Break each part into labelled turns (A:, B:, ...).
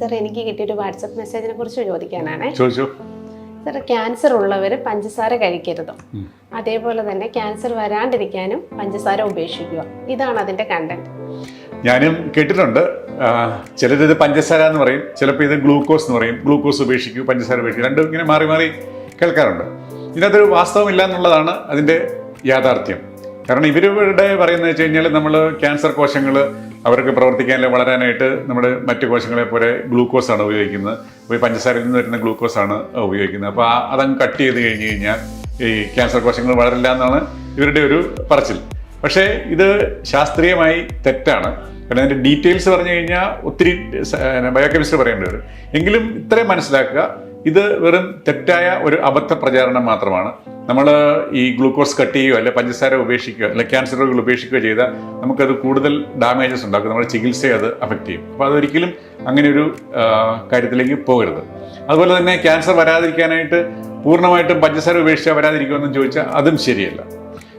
A: Sir എനിക്ക് കിട്ടിയൊരു WhatsApp മെസ്സേജിനെ കുറിച്ച് ചോദിക്കാനാണേ.
B: സർ
A: സാർ ക്യാൻസർ ഉള്ളവർ പഞ്ചസാര കഴിക്കരുത്. അതേപോലെ തന്നെ ക്യാൻസർ വരാണ്ടിരിക്കാനും പഞ്ചസാര ഉപേക്ഷിക്കുക. ഇതാണ് അതിന്റെ കണ്ടന്റ്
B: ഞാനും കേട്ടിട്ടുണ്ട്. ചിലത് ചിലരിത് പഞ്ചസാര എന്ന് പറയും ചിലപ്പോൾ ഇത് ഗ്ലൂക്കോസ് എന്ന് പറയും. ഗ്ലൂക്കോസ് ഉപേക്ഷിക്കൂ പഞ്ചസാര ഉപേക്ഷിക്കുക രണ്ടും ഇങ്ങനെ മാറി മാറി കേൾക്കാറുണ്ട്. ഇതിനകത്തൊരു വാസ്തവമില്ല എന്നുള്ളതാണ് അതിന്റെ യാഥാർത്ഥ്യം. കാരണം ഇവരുടെ പറയുന്നത് വെച്ച് കഴിഞ്ഞാൽ നമ്മൾ ക്യാൻസർ കോശങ്ങൾ അവർക്ക് പ്രവർത്തിക്കാൻ വളരാനായിട്ട് നമ്മുടെ മറ്റു കോശങ്ങളെ പോലെ ഗ്ലൂക്കോസ് ആണ് ഉപയോഗിക്കുന്നത്. ഈ പഞ്ചസാരയിൽ നിന്ന് വരുന്ന ഗ്ലൂക്കോസ് ആണ് ഉപയോഗിക്കുന്നത്. അപ്പോൾ അതങ്ങ് കട്ട് ചെയ്ത് കഴിഞ്ഞ് കഴിഞ്ഞാൽ ഈ ക്യാൻസർ കോശങ്ങൾ വളരില്ല എന്നാണ് ഇവരുടെ ഒരു പറച്ചിൽ. പക്ഷേ ഇത് ശാസ്ത്രീയമായി തെറ്റാണ്. കാരണം അതിന്റെ ഡീറ്റെയിൽസ് പറഞ്ഞു കഴിഞ്ഞാൽ ഒത്തിരി ബയോകെമിസ്ട്രി പറയേണ്ടി വരും. എങ്കിലും ഇത്രയും മനസ്സിലാക്കുക ഇത് വെറും തെറ്റായ ഒരു അബദ്ധ പ്രചാരണം മാത്രമാണ്. നമ്മൾ ഈ ഗ്ലൂക്കോസ് കട്ട് ചെയ്യുകയോ അല്ലെ പഞ്ചസാര ഉപേക്ഷിക്കുകയോ അല്ലെ ക്യാൻസർ രോഗികൾ ഉപേക്ഷിക്കുകയോ ചെയ്താൽ നമുക്കത് കൂടുതൽ ഡാമേജസ് ഉണ്ടാക്കും. നമ്മുടെ ചികിത്സയെ അത് അഫക്റ്റ് ചെയ്യും. അപ്പോൾ അതൊരിക്കലും അങ്ങനെ ഒരു കാര്യത്തിലേക്ക് പോകരുത്. അതുപോലെ തന്നെ ക്യാൻസർ വരാതിരിക്കാനായിട്ട് പൂർണമായിട്ടും പഞ്ചസാര ഉപേക്ഷിച്ചാൽ വരാതിരിക്കുമെന്ന് ചോദിച്ചാൽ അതും ശരിയല്ല.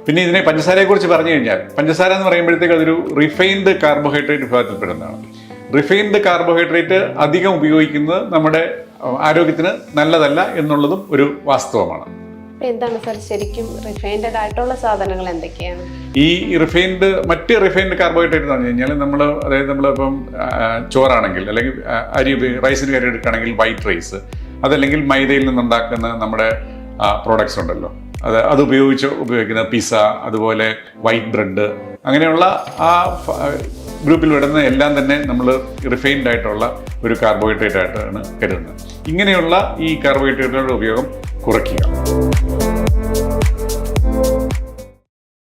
B: പിന്നെ ഇതിനെ പഞ്ചസാരയെക്കുറിച്ച് പറഞ്ഞു കഴിഞ്ഞാൽ പഞ്ചസാര എന്ന് പറയുമ്പോഴത്തേക്ക് അതൊരു റിഫൈൻഡ് കാർബോഹൈഡ്രേറ്റ് വിഭാഗത്തിൽപ്പെടുന്നതാണ്. റിഫൈൻഡ് കാർബോഹൈഡ്രേറ്റ് അധികം ഉപയോഗിക്കുന്നത് നമ്മുടെ ആരോഗ്യത്തിന് നല്ലതല്ല എന്നുള്ളതും ഒരു വാസ്തവമാണ്.
A: എന്താണ് സാർ ശരിക്കും റിഫൈൻഡ് ആയിട്ടുള്ള സാധനങ്ങൾ എന്തൊക്കെയാണ്?
B: ഈ റിഫൈൻഡ് മറ്റ് റിഫൈൻഡ് കാർബോഹൈഡ്രേറ്റ് എന്ന് പറഞ്ഞു കഴിഞ്ഞാൽ നമ്മൾ അതായത് നമ്മളിപ്പം ചോറാണെങ്കിൽ അല്ലെങ്കിൽ അരി റൈസിന് കറി എടുക്കുകയാണെങ്കിൽ വൈറ്റ് റൈസ് അതല്ലെങ്കിൽ മൈദയിൽ നിന്നുണ്ടാക്കുന്ന നമ്മുടെ പ്രോഡക്ട്സ് ഉണ്ടല്ലോ. അത് അത് ഉപയോഗിച്ച് ഉപയോഗിക്കുന്ന പിസ്സ അതുപോലെ വൈറ്റ് ബ്രെഡ് അങ്ങനെയുള്ള ആ ഗ്രൂപ്പിൽ വരുന്ന എല്ലാം തന്നെ നമ്മൾ റിഫൈൻഡ് ആയിട്ടുള്ള ഒരു കാർബോഹൈഡ്രേറ്റ് ആയിട്ടാണ് കരുതുന്നത്. ഇങ്ങനെയുള്ള ഈ കാർബോഹൈഡ്രേറ്റുകളുടെ ഉപയോഗം കുറയ്ക്കുക.